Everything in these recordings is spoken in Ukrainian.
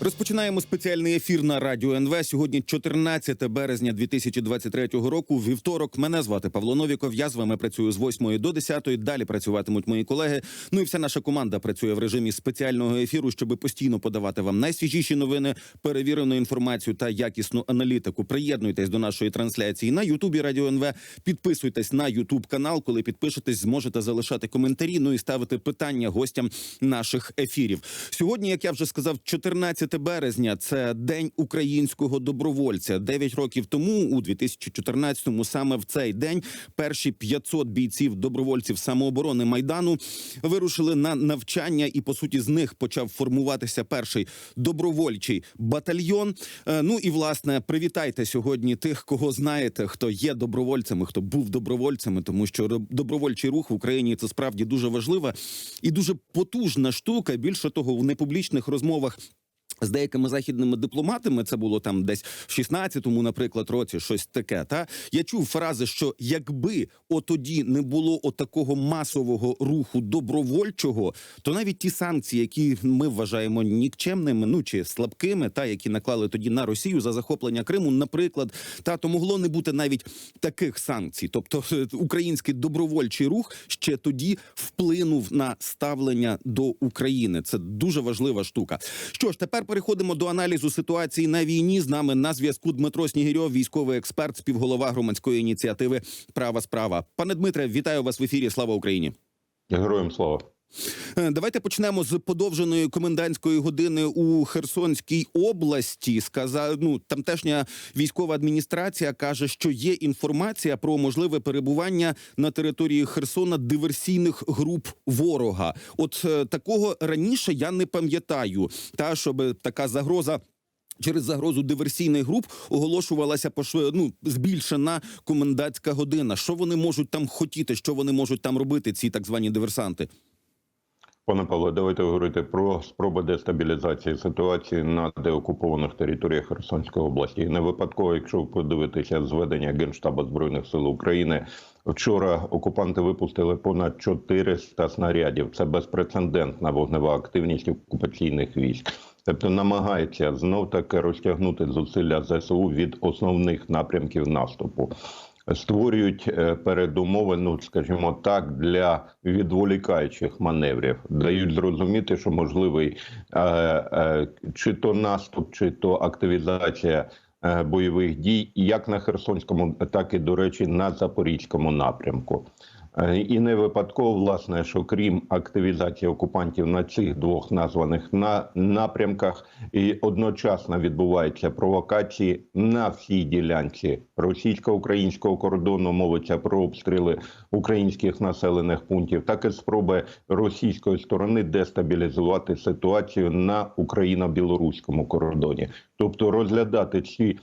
Розпочинаємо спеціальний ефір на радіо НВ. Сьогодні 14 березня 2023 року. Вівторок. Мене звати Павло Новіков. Я з вами працюю з 8 до 10. Далі працюватимуть мої колеги. Ну і вся наша команда працює в режимі спеціального ефіру, щоб постійно подавати вам найсвіжіші новини, перевірену інформацію та якісну аналітику. Приєднуйтесь до нашої трансляції на Ютубі Радіо НВ. Підписуйтесь на Ютуб канал. Коли підпишетесь, зможете залишати коментарі. Ну і ставити питання гостям наших ефірів. Сьогодні, як я вже сказав, 14 березня це день українського добровольця. Дев'ять років тому, у 2014-му, саме в цей день, перші 500 бійців добровольців самооборони майдану вирушили на навчання, і по суті з них почав формуватися перший добровольчий батальйон. Е, Ну і власне привітайте сьогодні тих, кого знаєте, хто є добровольцями, хто був добровольцями, тому що добровольчий рух в Україні це справді дуже важлива і дуже потужна штука. Більше того, в непублічних розмовах. З деякими західними дипломатами це було там десь в 16-му, наприклад, році щось таке. Та я чув фрази, що якби отоді не було отакого масового руху добровольчого, то навіть ті санкції, які ми вважаємо нікчемними, ну чи слабкими, та які наклали тоді на Росію за захоплення Криму, наприклад, та то могло не бути навіть таких санкцій. Тобто е, український добровольчий рух ще тоді вплинув на ставлення до України. Це дуже важлива штука. Що ж, тепер переходимо до аналізу ситуації на війні. З нами на зв'язку Дмитро Снігирьов, військовий експерт, співголова громадської ініціативи Права справа. Пане Дмитре, вітаю вас в ефірі. Слава Україні. Героям слава. Е, Давайте почнемо з подовженої комендантської години у Херсонській області. Сказав, ну тамтешня військова адміністрація каже, що є інформація про можливе перебування на території Херсона диверсійних груп ворога. От е, такого раніше я не пам'ятаю. Та щоб така загроза. Через загрозу диверсійних груп оголошувалася ну, збільшена комендантська година. Що вони можуть там хотіти? Що вони можуть там робити? Ці так звані диверсанти? Пане Павло, давайте говорити про спроби дестабілізації ситуації на деокупованих територіях Херсонської області. Не випадково, якщо ви подивитеся зведення Генштабу збройних сил України, вчора окупанти випустили понад 400 снарядів. Це безпрецедентна вогнева активність окупаційних військ. Тобто намагається знов таки розтягнути зусилля ЗСУ від основних напрямків наступу. Створюють е, передумови, ну скажімо так, для відволікаючих маневрів, дають зрозуміти, що можливий е, е, чи то наступ, чи то активізація бойових дій, як на Херсонському, так і до речі, на Запорізькому напрямку. Е, І не випадково, власне, що крім активізації окупантів на цих двох названих на напрямках, і одночасно відбуваються провокації на всій ділянці російсько-українського кордону. Мовиться про обстріли українських населених пунктів, так і спроби російської сторони дестабілізувати ситуацію на україно-білоруському кордоні, тобто розглядати ці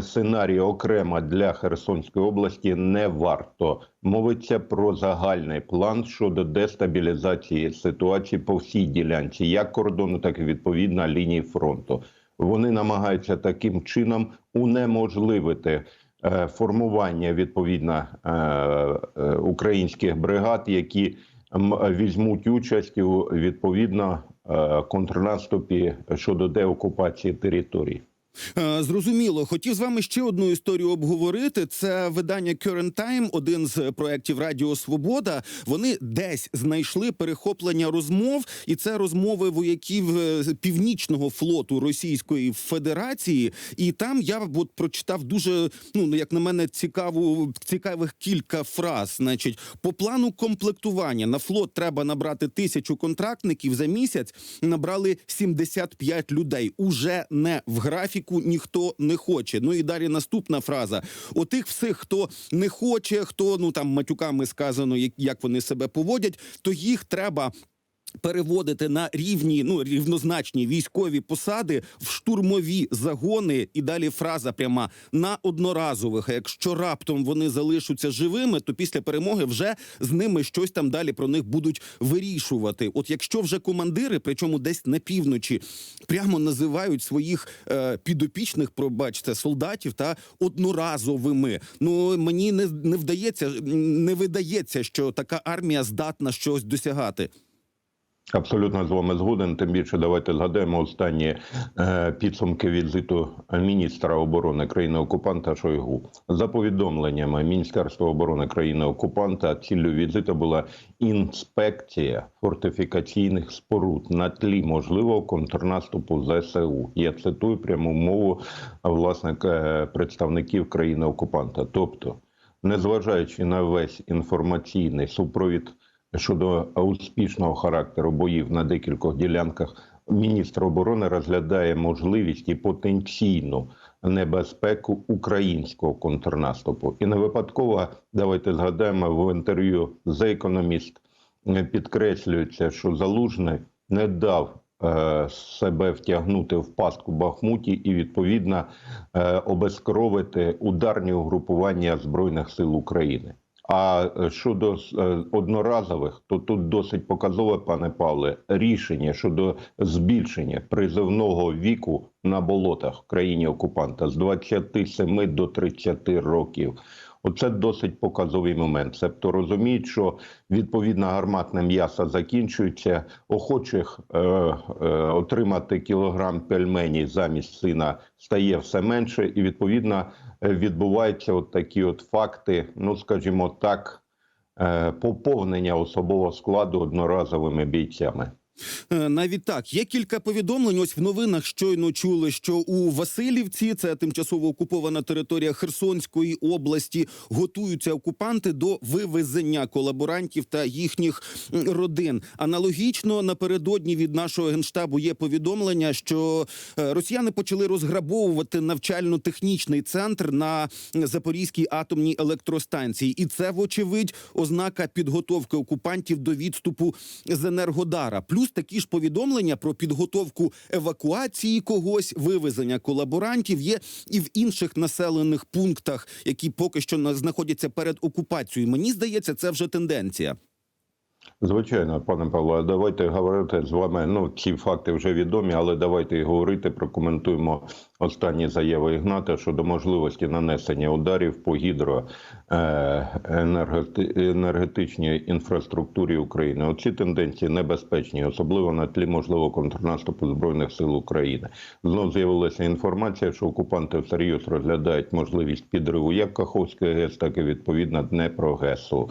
сценарії окремо для Херсонської області не варто. Мовиться про загальний план щодо дестабілізації ситуації по всій ділянці, як кордону, так і відповідно лінії фронту. Вони намагаються таким чином унеможливити е, формування відповідно е, е, українських бригад, які візьмуть участь у відповідно контрнаступі щодо деокупації територій. Е, Зрозуміло, хотів з вами ще одну історію обговорити. Це видання Current Time, один з проєктів Радіо Свобода. Вони десь знайшли перехоплення розмов, і це розмови вояків е, північного флоту Російської Федерації. І там я от прочитав дуже, ну як на мене, цікаву цікавих кілька фраз. Значить, по плану комплектування на флот треба набрати тисячу контрактників за місяць. Набрали 75 людей. Уже не в графіку ніхто не хоче. Ну і далі наступна фраза: у тих всіх, хто не хоче, хто ну там матюками сказано, як вони себе поводять, то їх треба. Переводити на рівні, ну рівнозначні військові посади в штурмові загони, і далі фраза пряма на одноразових. Якщо раптом вони залишаться живими, то після перемоги вже з ними щось там далі про них будуть вирішувати. От якщо вже командири, причому десь на півночі, прямо називають своїх е, підопічних, пробачте, солдатів та одноразовими. Ну мені не, не вдається, не видається, що така армія здатна щось досягати. Абсолютно з вами згоден. Тим більше давайте згадаємо останні е, підсумки візиту міністра оборони країни окупанта Шойгу. За повідомленнями Міністерства оборони країни окупанта, ціллю візиту була інспекція фортифікаційних споруд на тлі можливого контрнаступу ЗСУ. Я цитую пряму мову власне представників країни окупанта. Тобто, незважаючи на весь інформаційний супровід щодо успішного характеру боїв на декількох ділянках, міністр оборони розглядає можливість і потенційну небезпеку українського контрнаступу. І не випадково давайте згадаємо в інтерв'ю The Economist е, підкреслюється, що залужний не дав. е, Себе втягнути в пастку Бахмуті і відповідно е, обезкровити ударні угрупування збройних сил України. А е, щодо е, одноразових, то тут досить показове, пане Павле, рішення щодо збільшення призовного віку на болотах в країні окупанта з 27 до 30 років. Оце досить показовий момент. Себто розуміють, що відповідно гарматне м'ясо закінчується, охочих е, е, отримати кілограм пельмені замість сина стає все менше, і відповідно е, відбуваються от такі от факти, ну скажімо так, е, поповнення особового складу одноразовими бійцями. Е, Навіть так є кілька повідомлень. Ось в новинах щойно чули, що у Васильівці, це тимчасово окупована територія Херсонської області, готуються окупанти до вивезення колаборантів та їхніх родин. Аналогічно напередодні від нашого генштабу є повідомлення, що е, росіяни почали розграбовувати навчально-технічний центр на Запорізькій атомній електростанції, і це вочевидь ознака підготовки окупантів до відступу з Енергодара. Плюс такі ж повідомлення про підготовку евакуації когось, вивезення колаборантів є і в інших населених пунктах, які поки що на- знаходяться перед окупацією. Мені здається, це вже тенденція. Звичайно, пане Павло, давайте говорити з вами. Ну, ці факти вже відомі, але давайте говорити. Прокоментуємо останні заяви Ігната щодо можливості нанесення ударів по гідро е, інфраструктурі України. Оці тенденції небезпечні, особливо на тлі можливого контрнаступу збройних сил України. Знов з'явилася інформація, що окупанти всерйоз розглядають можливість підриву як Каховської ГЕС, так і відповідно Днепрогесу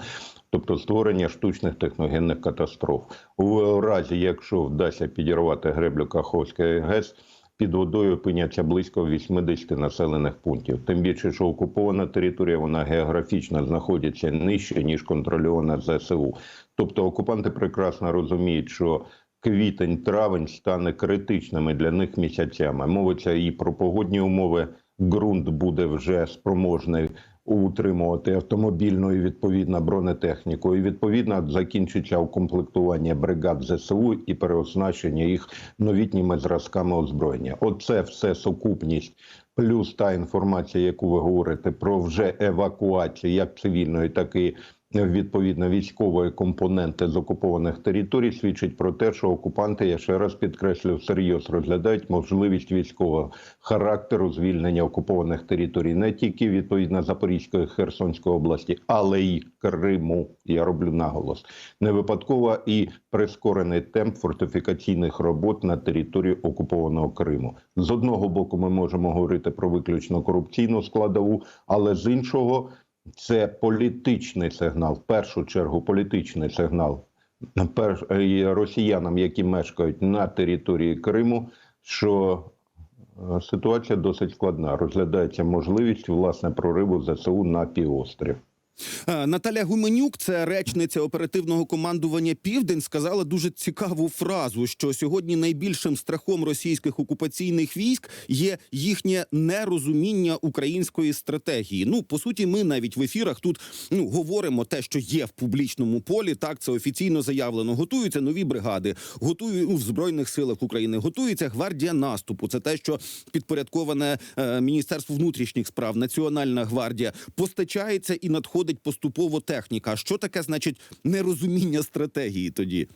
тобто створення штучних техногенних катастроф. У разі, якщо вдасться підірвати греблю Каховської ГЕС, під водою опиняться близько 80 населених пунктів. Тим більше, що окупована територія вона географічно знаходиться нижче ніж контрольована ЗСУ. Тобто окупанти прекрасно розуміють, що квітень-травень стане критичними для них місяцями. Мовиться і про погодні умови. Ґрунт буде вже спроможний утримувати автомобільну відповідно бронетехнікою, відповідно закінчиться укомплектування бригад ЗСУ і переоснащення їх новітніми зразками озброєння. Оце все сукупність. Плюс та інформація, яку ви говорите про вже евакуацію як цивільної, так і відповідно військової компоненти з окупованих територій, свідчить про те, що окупанти, я ще раз підкреслю, всерйоз розглядають можливість військового характеру звільнення окупованих територій не тільки відповідно Запорізької Херсонської області, але й Криму. Я роблю наголос. Не випадково і прискорений темп фортифікаційних робот на території окупованого Криму. З одного боку, ми можемо говорити про виключно корупційну складову, але з іншого. Це політичний сигнал, в першу чергу політичний сигнал росіянам, які мешкають на території Криму, що е, ситуація досить складна. Розглядається можливість власне прориву ЗСУ на півострів. Е, Наталя Гуменюк, це речниця оперативного командування Південь, сказала дуже цікаву фразу, що сьогодні найбільшим страхом російських окупаційних військ є їхнє нерозуміння української стратегії. Ну по суті, ми навіть в ефірах тут ну говоримо те, що є в публічному полі. Так це офіційно заявлено. Готуються нові бригади, готують ну, в збройних силах України. Готується гвардія наступу. Це те, що підпорядковане е, Міністерству внутрішніх справ, Національна гвардія постачається і надходить поступово техніка. Що таке значить нерозуміння стратегії тоді?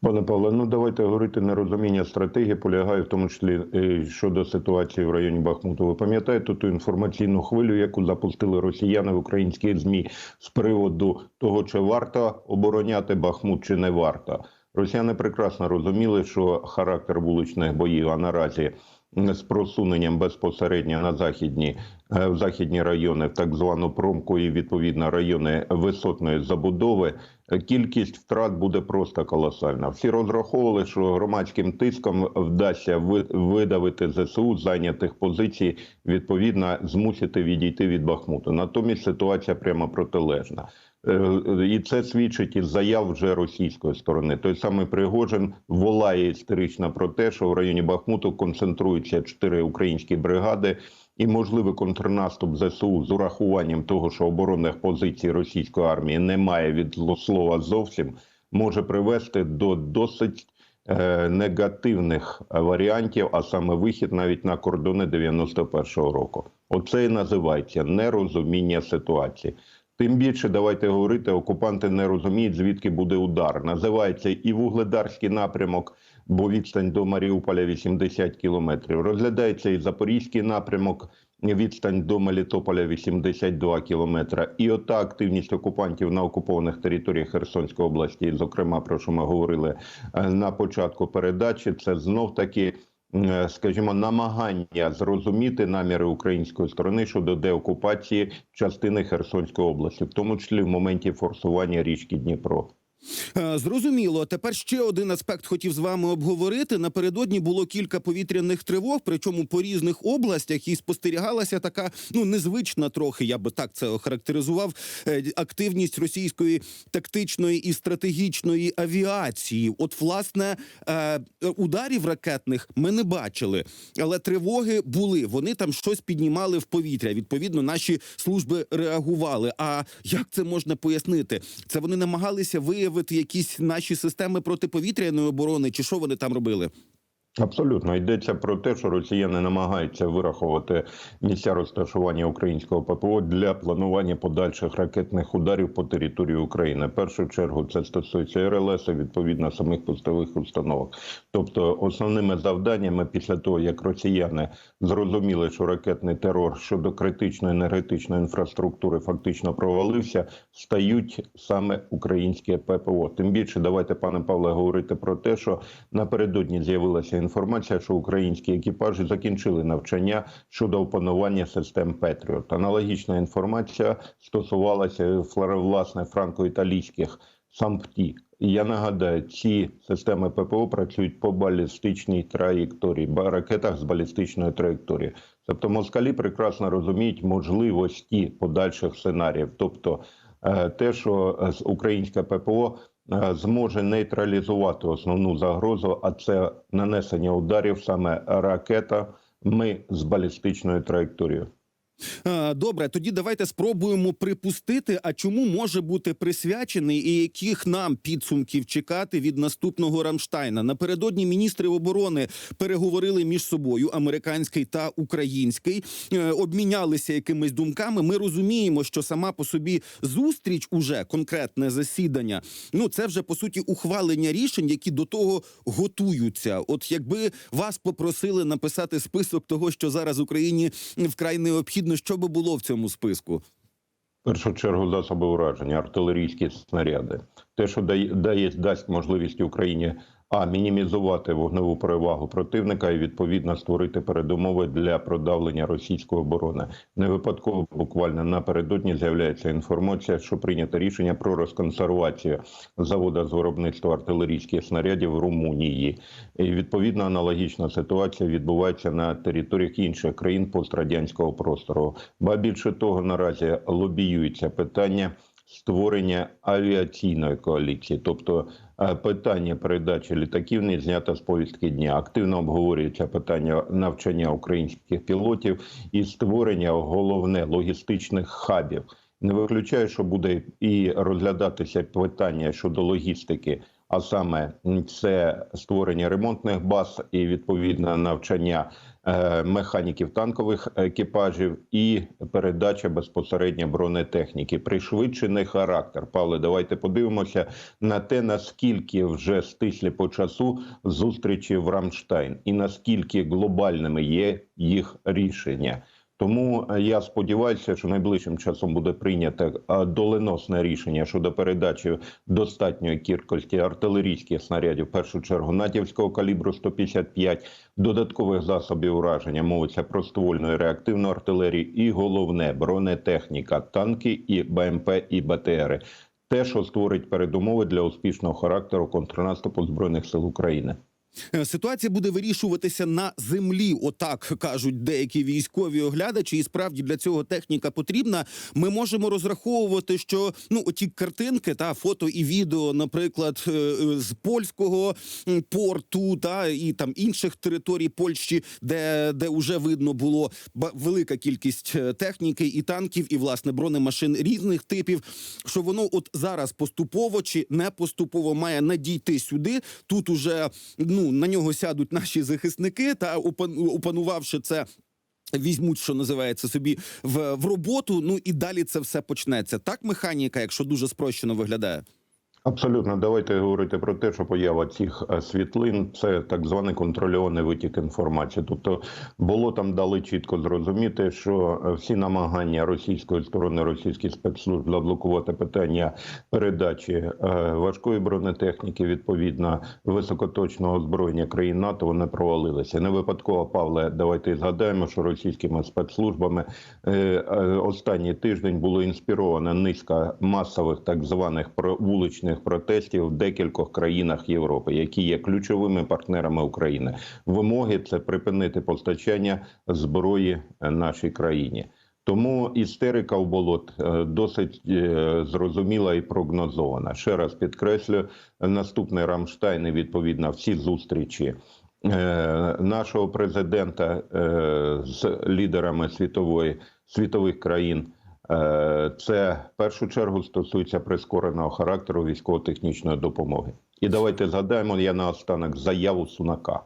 Пане Павле, ну давайте говорити нерозуміння стратегії полягає в тому числі е, щодо ситуації в районі Бахмуту. Ви пам'ятаєте ту інформаційну хвилю, яку запустили росіяни в українські змі з приводу того, чи варто обороняти Бахмут, чи не варто. Росіяни прекрасно розуміли, що характер вуличних боїв, а наразі з просуненням безпосередньо на західні в західні райони, в так звану промку і відповідно райони висотної забудови, е, кількість втрат буде просто колосальна. Всі розраховували, що громадським тиском вдасться ви- видавити ЗСУ зайнятих позицій, відповідно змусити відійти від Бахмуту. Натомість ситуація прямо протилежна. Е, І це свідчить із заяв вже російської сторони. Той самий Пригожин волає істерично про те, що в районі Бахмуту концентруються чотири українські бригади, і можливий контрнаступ ЗСУ з урахуванням того, що оборонних позицій російської армії немає від слова зовсім, може привести до досить е, негативних варіантів, а саме вихід навіть на кордони 91-го року. Оце і називається нерозуміння ситуації. Тим більше давайте говорити, окупанти не розуміють, звідки буде удар. Називається і вугледарський напрямок, бо відстань до Маріуполя 80 кілометрів. Розглядається і запорізький напрямок, відстань до Мелітополя 82 кілометра. І ота активність окупантів на окупованих територіях Херсонської області, зокрема, про що ми говорили е, на початку передачі, це знов таки. е, Скажімо, намагання зрозуміти наміри української сторони щодо деокупації частини Херсонської області, в тому числі в моменті форсування річки Дніпро. Е, Зрозуміло. Тепер ще один аспект хотів з вами обговорити. Напередодні було кілька повітряних тривог, причому по різних областях, і спостерігалася така ну незвична трохи, я би так це охарактеризував. е, Активність російської тактичної і стратегічної авіації. От, власне, е, ударів ракетних ми не бачили, але тривоги були. Вони там щось піднімали в повітря. Відповідно, наші служби реагували. А як це можна пояснити? Це вони намагалися виявити якісь наші системи протиповітряної оборони, чи що вони там робили? Абсолютно йдеться про те, що росіяни намагаються вирахувати місця розташування українського ППО для планування подальших ракетних ударів по території України. В першу чергу це стосується РЛС, відповідно самих пустових установок. Тобто, основними завданнями після того, як росіяни зрозуміли, що ракетний терор щодо критичної енергетичної інфраструктури фактично провалився, стають саме українське ППО. Тим більше, давайте, пане Павле, говорити про те, що напередодні з'явилася інформація, що українські екіпажі закінчили навчання щодо опанування систем Петріот. Аналогічна інформація стосувалася власне франко-італійських сампті. І я нагадаю, ці системи ППО працюють по балістичній траєкторії, ракетах з балістичною траєкторією. Тобто москалі прекрасно розуміють можливості подальших сценаріїв, тобто е, те, що е, українське ППО зможе нейтралізувати основну загрозу, а це нанесення ударів саме ракета. Ми з балістичною траєкторією. Добре, тоді давайте спробуємо припустити, а чому може бути присвячений і яких нам підсумків чекати від наступного Рамштайна. Напередодні міністри оборони переговорили між собою, американський та український, е, обмінялися якимись думками. Ми розуміємо, що сама по собі зустріч, уже конкретне засідання. Ну це вже по суті ухвалення рішень, які до того готуються. От якби вас попросили написати список того, що зараз Україні вкрай необхідно, що би було в цьому списку? Першу чергу засоби ураження, артилерійські снаряди. те, що дає, дає дасть можливість Україні а мінімізувати вогневу перевагу противника і відповідно створити передумови для продавлення російської оборони. Не випадково буквально напередодні з'являється інформація, що прийнято рішення про розконсервацію заводу з виробництва артилерійських снарядів в Румунії. І відповідно аналогічна ситуація відбувається на територіях інших країн пострадянського простору. Ба більше того, наразі лобіюється питання створення авіаційної коаліції, тобто е, питання передачі літаків не знято з повістки дня. Активно обговорюється питання навчання українських пілотів і створення головне логістичних хабів. Не виключаю, що буде і розглядатися питання щодо логістики, а саме це створення ремонтних баз і відповідне навчання механіків танкових екіпажів і передача безпосередньо бронетехніки. Пришвидшений характер. Павле, давайте подивимося на те, наскільки вже стислі по часу зустрічі в Рамштайн, і наскільки глобальними є їх рішення. Тому е, я сподіваюся, що найближчим часом буде прийнято е, доленосне рішення щодо передачі достатньої кількості артилерійських снарядів, в першу чергу натівського калібру 155, додаткових засобів ураження. Мовиться про ствольну і реактивну артилерію, і головне бронетехніка, танки і БМП і БТРи. Те, що створить передумови для успішного характеру контрнаступу збройних сил України. Е, Ситуація буде вирішуватися на землі, отак кажуть деякі військові оглядачі. І справді для цього техніка потрібна. Ми можемо розраховувати, що ну оті картинки та фото і відео, наприклад, е, е, з польського порту та і там інших територій Польщі, де, де вже видно було велика кількість техніки і танків, і власне бронемашин різних типів. Що воно от зараз поступово чи не поступово має надійти сюди. Тут уже ну на нього сядуть наші захисники, та опан- опанувавши це. Візьмуть, що називається собі в, в роботу. Ну і далі це все почнеться. Так, механіка, якщо дуже спрощено виглядає. Абсолютно, давайте говорити про те, що поява цих е, світлин це так званий контрольований витік інформації. Тобто було там дали чітко зрозуміти, що е, всі намагання російської сторони, російських спецслужб заблокувати питання передачі е, важкої бронетехніки, відповідно високоточного озброєння країн НАТО, вони провалилися. Не випадково, Павле, давайте згадаємо, що російськими спецслужбами останній тиждень було інспіровано низка масових так званих про- вуличних протестів в декількох країнах Європи, які є ключовими партнерами України. Вимоги це припинити постачання зброї е, нашій країні. Тому істерика в болот е, досить е, зрозуміла і прогнозована. Ще раз підкреслю, наступний Рамштайн і відповідно всі зустрічі нашого президента з лідерами світової світових країн. Е, Це в першу чергу стосується прискореного характеру військово-технічної допомоги. І давайте згадаємо я наостанок заяву Сунака.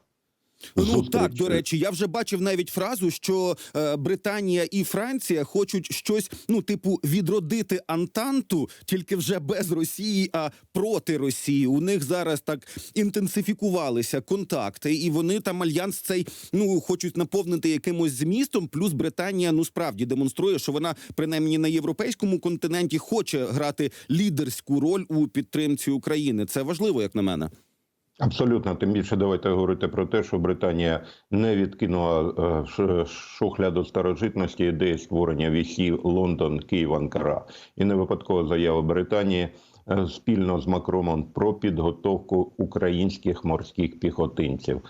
Ну Зустріч. так до речі, я вже бачив навіть фразу, що е, Британія і Франція хочуть щось, ну типу, відродити Антанту, тільки вже без Росії, а проти Росії. У них зараз так інтенсифікувалися контакти, і вони там альянс цей ну хочуть наповнити якимось змістом. Плюс Британія ну справді демонструє, що вона принаймні на європейському континенті хоче грати лідерську роль у підтримці України. Це важливо, як на мене. Абсолютно, тим більше давайте говорити про те, що Британія не відкинула е, шухляду старожитності ідеї створення вісів Лондон, Київ, Анкара. І не випадково заява Британії е, спільно з Макромом про підготовку українських морських піхотинців.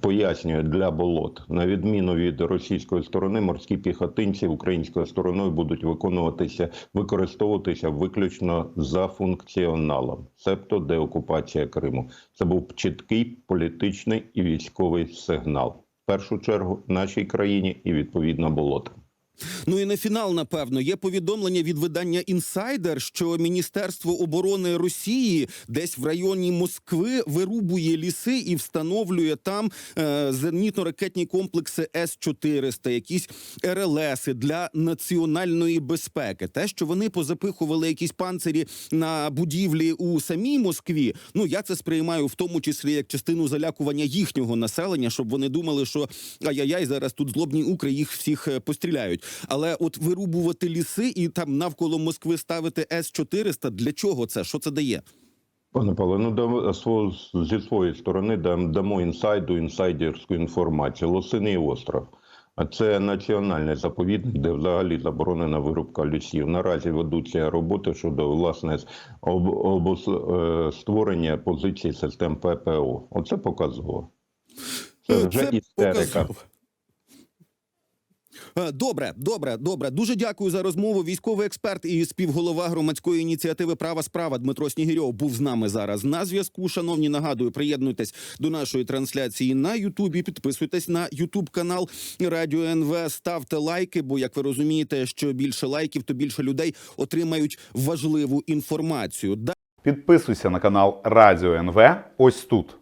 Пояснюю для болот на відміну від російської сторони, морські піхотинці українською стороною будуть виконуватися, використовуватися виключно за функціоналом, себто деокупація Криму. Це був чіткий політичний і військовий сигнал. В першу чергу нашій країні і відповідно болотам. Ну і на фінал, напевно, є повідомлення від видання інсайдер, що Міністерство оборони Росії десь в районі Москви вирубує ліси і встановлює там е, зенітно-ракетні комплекси С 400 якісь РЛСи для національної безпеки. Те, що вони позапихували якісь панцирі на будівлі у самій Москві. Ну я це сприймаю в тому числі як частину залякування їхнього населення, щоб вони думали, що ай-яй-яй, зараз тут злобні укри їх всіх е, постріляють. Але от вирубувати ліси і там навколо Москви ставити С 400 для чого це? Що це дає? Пане Павло, ну дам- зі своєї сторони дам, дамо інсайду, інсайдерську інформацію. Лосиний остров. А це національний заповідник, де взагалі заборонена вирубка лісів. Наразі ведуться роботи щодо власне об, обос, е, створення позицій систем ППО. Оце показово. Це вже істерика. показово. Е, Добре, добре, добре. Дуже дякую за розмову. Військовий експерт і співголова громадської ініціативи Права справа Дмитро Снігирьов був з нами зараз на зв'язку. Шановні, нагадую, приєднуйтесь до нашої трансляції на Ютубі. Підписуйтесь на Ютуб канал Радіо НВ. Ставте лайки, бо як ви розумієте, що більше лайків, то більше людей отримають важливу інформацію. Підписуйся на канал Радіо НВ ось тут.